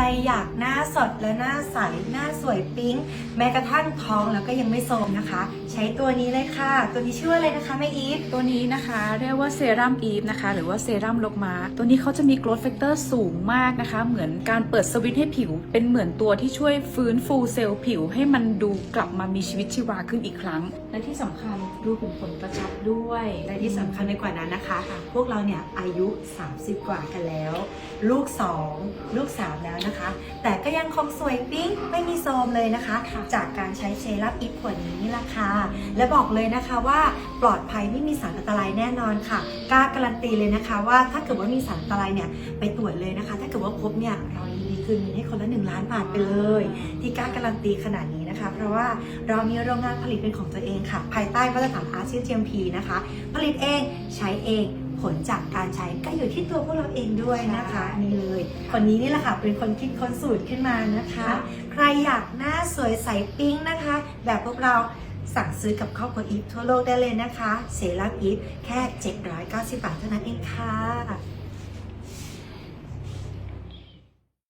รอยากหน้าสดและหน้าใส หน้าสวยปิ๊ง แม้กระทั่งท้องแล้วก็ยังไม่โทรมนะคะ ใช้ตัวนี้เลยค่ะ ตัวนี้ชื่อว่าอะไรนะคะแม่อีฟตัวนี้นะคะเรียกว่าเซรั่มอีฟนะคะ หรือว่าเซรั่มลกมา ตัวนี้เขาจะมี growth factor สูงมากนะคะ เหมือนการเปิดสวิตช์ให้ผิว เป็นเหมือนตัวที่ช่วยฟื้นฟูเซลล์ผิว ให้มันดูกลับมามีชีวิตชีวาขึ้นอีกครั้ง และที่สำคัญรูขุมขนกระชับด้วยและที่สำคัญไปกว่านั้นนะคะ พวกเราเนี่ยอายุ 30 กว่ากันแล้ว ลูก 2 ลูก 3 แล้วนะคะ แต่ก็ยังคงสวยปิ๊งไม่มีโซมเลยนะคะค่ะจากการใช้เซรั่มอีฟขวดนี้นี่แหละค่ะ และบอกเลยนะคะว่าปลอดภัยไม่มีสารอันตรายแน่นอนค่ะ กล้าการันตีเลยนะคะ ว่าถ้าเกิดว่ามีสารอันตรายเนี่ยไปตรวจเลยนะคะ ถ้าเกิดว่าพบเนี่ยเรายินดีคืนเงินให้คนละ1ล้านบาทไปเลย ที่กล้าการันตีขนาดนี้นะคะ เพราะว่าเรามีโรงงานผลิตเป็นของตัวเองค่ะ ภายใต้มาตรฐานอาเซียน GMP นะคะ ผลิตเองใช้เอง ผลจากการใช้ก็อยู่ที่ตัวพวกเราเองด้วยนะคะนี่เลยคนนี้นี่แหละค่ะเป็นคนคิดค้นสูตรขึ้นมานะคะ ใครอยากหน้าสวยใสปิ๊งนะคะ แบบพวกเราสั่งซื้อกับครอบครัวอีฟทั่วโลกได้เลยนะคะเซรั่มอีฟแค่ 790 บาทเท่านั้นเองค่ะ